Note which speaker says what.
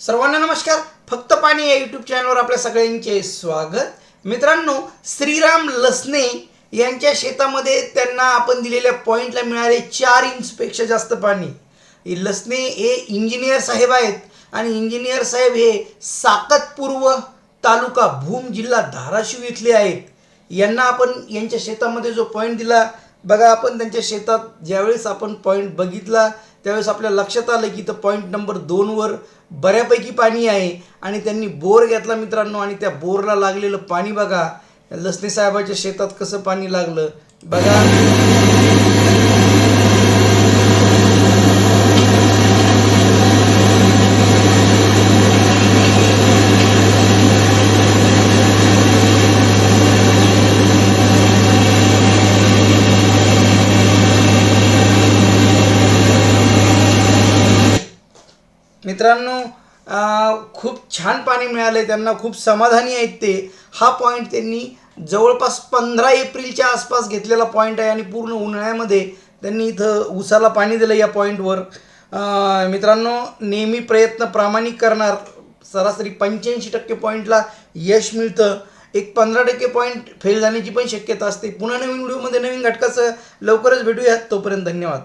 Speaker 1: सर्वांना नमस्कार. फक्त पाणी या यूट्यूब चॅनलवर आपल्या सगळ्यांचे स्वागत. मित्रांनो श्रीराम लसने यांच्या शेतामध्ये त्यांना आपण दिलेल्या पॉईंटला मिळाले चार इंचपेक्षा जास्त पाणी. लसणे लसने हे इंजिनियर साहेब आहेत आणि इंजिनियर साहेब हे साकतपूर्व तालुका भूम जिल्हा धाराशिव इथले आहेत. यांना आपण यांच्या शेतामध्ये जो पॉईंट दिला बघा आपण त्यांच्या शेतात ज्यावेळेस आपण पॉईंट बघितला त्यावेळेस आपल्या लक्षात आलं की इथं पॉईंट नंबर दोनवर बऱ्यापैकी पाणी आहे आणि त्यांनी बोर घेतला मित्रांनो आणि त्या बोरला लागलेलं पाणी बघा. लसणे साहेबाच्या शेतात कसं पाणी लागलं? बघा. मित्रांनो खूप छान पाणी मिळालं आहे त्यांना खूप समाधानी आहेत ते. हा पॉईंट त्यांनी जवळपास पंधरा एप्रिलच्या आसपास घेतलेला पॉईंट आहे आणि पूर्ण उन्हाळ्यामध्ये त्यांनी इथं उसाला पाणी दिलं या पॉईंटवर मित्रांनो नेहमी प्रयत्न प्रामाणिक करणार सरासरी पंच्याऐंशी टक्के पॉईंटला यश मिळतं. एक पंधरा टक्के पॉईंट फेल जाण्याची पण शक्यता असते. पुन्हा नवीन व्हिडिओमध्ये नवीन घटकाचं लवकरच भेटूयात. तोपर्यंत धन्यवाद.